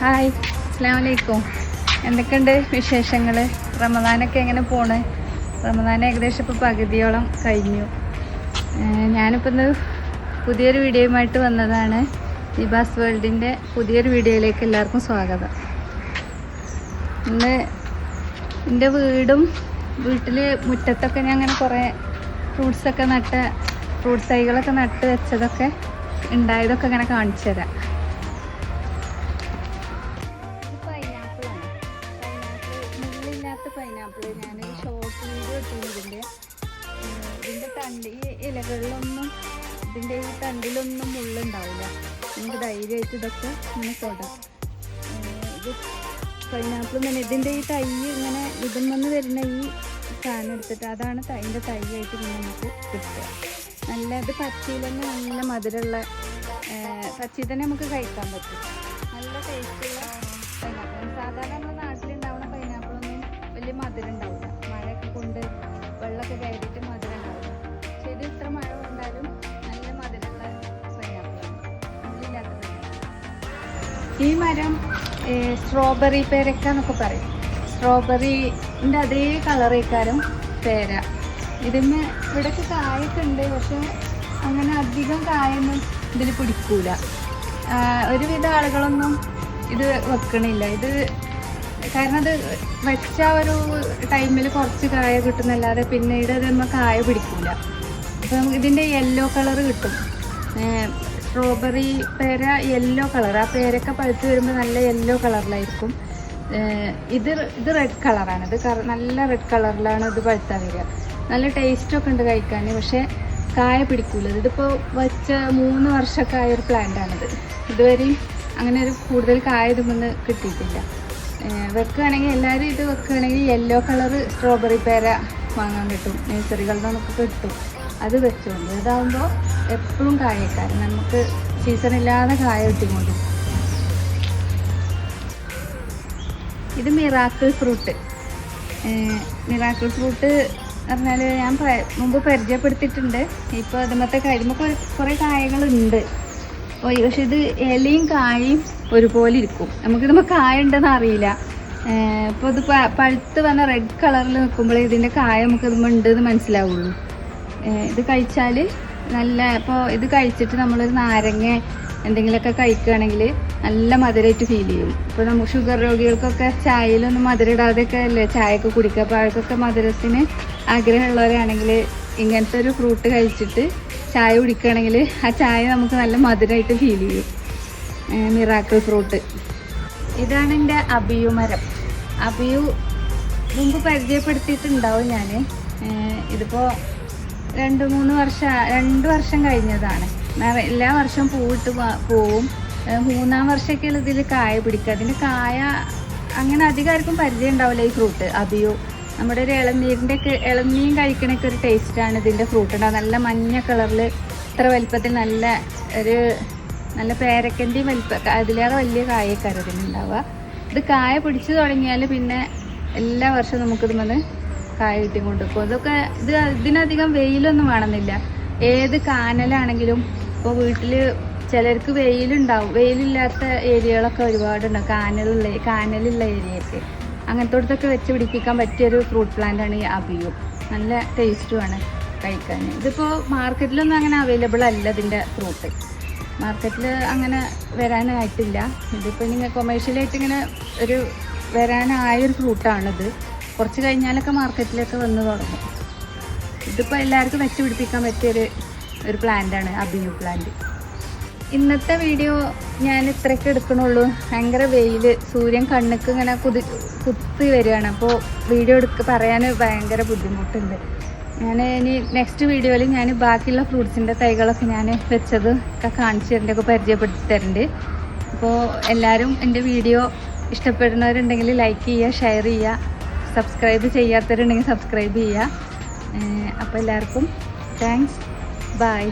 Hi അസ്സാമലൈക്കും എന്തൊക്കെയുണ്ട് വിശേഷങ്ങൾ റമദാനൊക്കെ എങ്ങനെ പോണ്? റമദാൻ ഏകദേശം ഇപ്പോൾ പകുതിയോളം കഴിഞ്ഞു. ഞാനിപ്പോൾ ഇന്ന് പുതിയൊരു വീഡിയോയുമായിട്ട് വന്നതാണ്. ദിബാസ് വേൾഡിന്റെ പുതിയൊരു വീഡിയോയിലേക്ക് എല്ലാവർക്കും സ്വാഗതം. ഇന്ന് എന്റെ വീടും വീട്ടിൽ മുറ്റത്തൊക്കെ ഞാൻ അങ്ങനെ കുറേ ഫ്രൂട്ട്സൊക്കെ നട്ട് ഫ്രൂട്ട്സ് തൈകളൊക്കെ നട്ട് വെച്ചതൊക്കെ ഉണ്ടായതൊക്കെ അങ്ങനെ കാണിച്ചു തരാം. മുള്ളില്ലാത്ത പൈനാപ്പിൾ ഞാൻ ഷോർട്ട് വീഡിയോ ഇട്ടിരുന്നു ഇതിന്റെ തണ്ടി ഇലകളിലൊന്നും ഇതിന്റെ ഈ തണ്ടിലൊന്നും മുള്ളുണ്ടാവില്ല നമുക്ക് ധൈര്യമായിട്ട് ഇതൊക്കെ ഇങ്ങനെ ഏർ, ഇത് പൈനാപ്പിൾ ഇങ്ങനെ ഇതിന്റെ ഈ തൈ ഇങ്ങനെ ഇതിൽ വരുന്ന ഈ സാധനം എടുത്തിട്ട് അതാണ് അതിന്റെ തൈയായിട്ട് ഇങ്ങനെ നമുക്ക് കിട്ടുക. നല്ല ഇത് പച്ചയിൽ തന്നെ നല്ല മധുരമുള്ള പച്ചയിൽ തന്നെ നമുക്ക് കഴിക്കാൻ പറ്റും. നല്ല ടേസ്റ്റുള്ള പൈനാപ്പിൾ വലിയ മധുരം ഉണ്ടാവില്ല. മഴയൊക്കെ കൊണ്ട് വെള്ളമൊക്കെ കയറിയിട്ട് മധുരം ഉണ്ടാവില്ല. ചെടി ഇത് ഇത്ര മഴ കൊണ്ടാലും നല്ല മധുരമുള്ള പൈനാപ്പിളാണ് ഈ മരം സ്ട്രോബെറി പേരക്ക എന്നൊക്കെ പറയും. സ്ട്രോബെറിന്റെ അതേ കളറേക്കാരും പേര. ഇതിന് ഇവിടെയൊക്കെ കായൊക്കെ ഉണ്ട് പക്ഷെ അങ്ങനെ അധികം കായൊന്നും ഇതിൽ പിടിക്കൂല. ഒരുവിധ ആളുകളൊന്നും ഇത് വെക്കണില്ല. ഇത് കാരണം അത് വെച്ച ഒരു ടൈമിൽ കുറച്ച് കായ കിട്ടുന്നല്ലാതെ പിന്നീട് അത് നമ്മൾ കായ പിടിക്കില്ല അപ്പം ഇതിന്റെ യെല്ലോ കളർ കിട്ടും. സ്ട്രോബെറി പേര യെല്ലോ കളർ ആ പേരൊക്കെ പഴുത്ത് വരുമ്പോൾ നല്ല യെല്ലോ കളറിലായിരിക്കും ഇത് ഇത് റെഡ് കളറാണ് ഇത് നല്ല റെഡ് കളറിലാണ് ഇത് പഴുത്താൻ വരിക. നല്ല ടേസ്റ്റൊക്കെ ഉണ്ട് കഴിക്കാൻ പക്ഷേ കായ പിടിക്കൂല. ഇതിപ്പോൾ വെച്ച മൂന്ന് വർഷമൊക്കെ ആയ ഒരു പ്ലാന്റാണിത് ഇതുവരെയും അങ്ങനെ ഒരു കൂടുതൽ കായ ഇതുമെന്ന് കിട്ടിയിട്ടില്ല. വെക്കുകയാണെങ്കിൽ എല്ലാവരും ഇത് വെക്കുകയാണെങ്കിൽ യെല്ലോ കളർ സ്ട്രോബെറി പേര വാങ്ങാൻ കിട്ടും. നഴ്സറികളിൽ നമുക്ക് കിട്ടും. അത് വെച്ചുകൊണ്ട് ഇതാകുമ്പോൾ എപ്പോഴും കായക്കാരൻ നമുക്ക് സീസൺ ഇല്ലാതെ കായ കിട്ടിക്കൊണ്ട് ഇത് മിറാക്കിൾ ഫ്രൂട്ട് മിറാക്കിൾ ഫ്രൂട്ട് പറഞ്ഞാൽ ഞാൻ മുമ്പ് പരിചയപ്പെടുത്തിയിട്ടുണ്ട്. ഇപ്പോൾ അതുമത്തെ കഴിയുമ്പോൾ കുറേ കായകളുണ്ട്. അപ്പോൾ പക്ഷെ ഇത് ഇലയും കായയും ഒരുപോലെ ഇരിക്കും. നമുക്കിതുമ്പോൾ കായ ഉണ്ടെന്ന് അറിയില്ല. ഇപ്പോൾ ഇത് പഴുത്ത് വന്ന റെഡ് കളറിൽ നിൽക്കുമ്പോൾ ഇതിന്റെ കായ നമുക്ക് ഇത് ഉണ്ട് എന്ന് മനസ്സിലാവുള്ളൂ ഇത് കഴിച്ചാൽ നല്ല ഇപ്പോൾ ഇത് കഴിച്ചിട്ട് നമ്മളൊരു നാരങ്ങ എന്തെങ്കിലുമൊക്കെ കഴിക്കുകയാണെങ്കിൽ നല്ല മധുരമായിട്ട് ഫീൽ ചെയ്യും. ഇപ്പോൾ നമുക്ക് ഷുഗർ രോഗികൾക്കൊക്കെ ചായയിലൊന്നും മധുരം ഇടാതെയൊക്കെ അല്ലേ ചായയൊക്കെ കുടിക്കുക. അപ്പോൾ അവർക്കൊക്കെ മധുരത്തിന് ആഗ്രഹമുള്ളവരാണെങ്കിൽ ഇങ്ങനത്തെ ഒരു ഫ്രൂട്ട് കഴിച്ചിട്ട് ചായ കുടിക്കുകയാണെങ്കിൽ ആ ചായ നമുക്ക് നല്ല മധുരമായിട്ട് ഫീൽ ചെയ്യും. Miracle fruit. ഇതാണ് എന്റെ അബിയു മരം. അബിയു മുമ്പ് പരിചയപ്പെടുത്തിയിട്ടുണ്ടാവും ഞാൻ ഇതിപ്പോൾ രണ്ട് മൂന്ന് വർഷം രണ്ട് വർഷം കഴിഞ്ഞതാണ്. എല്ലാ വർഷവും പൂവിട്ട് പോവും. മൂന്നാം വർഷമൊക്കെയുള്ള ഇതിൽ കായ പിടിക്കുക. അതിന്റെ കായ അങ്ങനെ അധികം ആർക്കും പരിചയം ഉണ്ടാവില്ല ഈ ഫ്രൂട്ട്. അബിയു നമ്മുടെ ഒരു ഇളനീരിന്റെ ഒക്കെ ഇളനീയും കഴിക്കണൊക്കെ ഒരു ടേസ്റ്റാണ് ഇതിന്റെ ഫ്രൂട്ട് നല്ല മഞ്ഞ കളറിൽ ഇത്ര വലിപ്പത്തിൽ നല്ല ഒരു നല്ല പേരക്കന്റെയും വലിപ്പ അതിലേറെ വലിയ കായൊക്കെ അരതിനുണ്ടാവുക ഇത് കായ പിടിച്ചു തുടങ്ങിയാൽ പിന്നെ എല്ലാ വർഷവും നമുക്കിത് വന്ന് കായ കിട്ടി കൊണ്ടുപോകും ഇതൊക്കെ ഇത് ഇതിനധികം വെയിലൊന്നും വേണമെന്നില്ല. ഏത് കാനലാണെങ്കിലും ഇപ്പോൾ വീട്ടിൽ ചിലർക്ക് വെയിലുണ്ടാവും. വെയിലില്ലാത്ത ഏരിയകളൊക്കെ ഒരുപാടുണ്ടാവും കാനലുള്ള കാനലുള്ള ഏരിയയൊക്കെ. അങ്ങനത്തോടത്തൊക്കെ വെച്ച് പിടിപ്പിക്കാൻ പറ്റിയൊരു ഫ്രൂട്ട് പ്ലാന്റ് ആണ് ഈ അബിയു. നല്ല ടേസ്റ്റുമാണ് കഴിക്കാൻ. ഇതിപ്പോൾ മാർക്കറ്റിലൊന്നും അങ്ങനെ അവൈലബിൾ അല്ല ഇതിന്റെ ഫ്രൂട്ട്. മാർക്കറ്റിൽ അങ്ങനെ വരാനായിട്ടില്ല. ഇതിപ്പോൾ ഇങ്ങനെ കൊമേഴ്ഷ്യലായിട്ട് ഇങ്ങനെ ഒരു വരാനായൊരു ഫ്രൂട്ടാണിത് കുറച്ച് കഴിഞ്ഞാലൊക്കെ മാർക്കറ്റിലൊക്കെ വന്ന് തുടങ്ങും. ഇതിപ്പോൾ എല്ലാവർക്കും വെച്ച് പിടിപ്പിക്കാൻ പറ്റിയൊരു ഒരു പ്ലാന്റാണ് അബിന്യൂ പ്ലാന്റ് ഇന്നത്തെ വീഡിയോ ഞാൻ ഇത്രയ്ക്ക് എടുക്കണുള്ളൂ. ഭയങ്കര വെയിൽ സൂര്യൻ കണ്ണുക്ക് ഇങ്ങനെ കുതി കുത്തി വരികയാണ്. അപ്പോൾ വീഡിയോ എടുക്ക പറയാൻ ഭയങ്കര ബുദ്ധിമുട്ടുണ്ട്. ഞാൻ ഇനി നെക്സ്റ്റ് വീഡിയോയിൽ ഞാൻ ബാക്കിയുള്ള ഫ്രൂട്ട്സിന്റെ തൈകളൊക്കെ ഞാൻ വെച്ചത് ഒക്കെ കാണിച്ചു തരേണ്ട ഒക്കെ പരിചയപ്പെടുത്തി തരുന്നുണ്ട് അപ്പോൾ എല്ലാവരും എന്റെ വീഡിയോ ഇഷ്ടപ്പെടുന്നവരുണ്ടെങ്കിൽ ലൈക്ക് ചെയ്യുക ഷെയർ ചെയ്യുക സബ്സ്ക്രൈബ് ചെയ്യാത്തവരുണ്ടെങ്കിൽ സബ്സ്ക്രൈബ് ചെയ്യുക. അപ്പോൾ എല്ലാവർക്കും താങ്ക്സ് ബൈ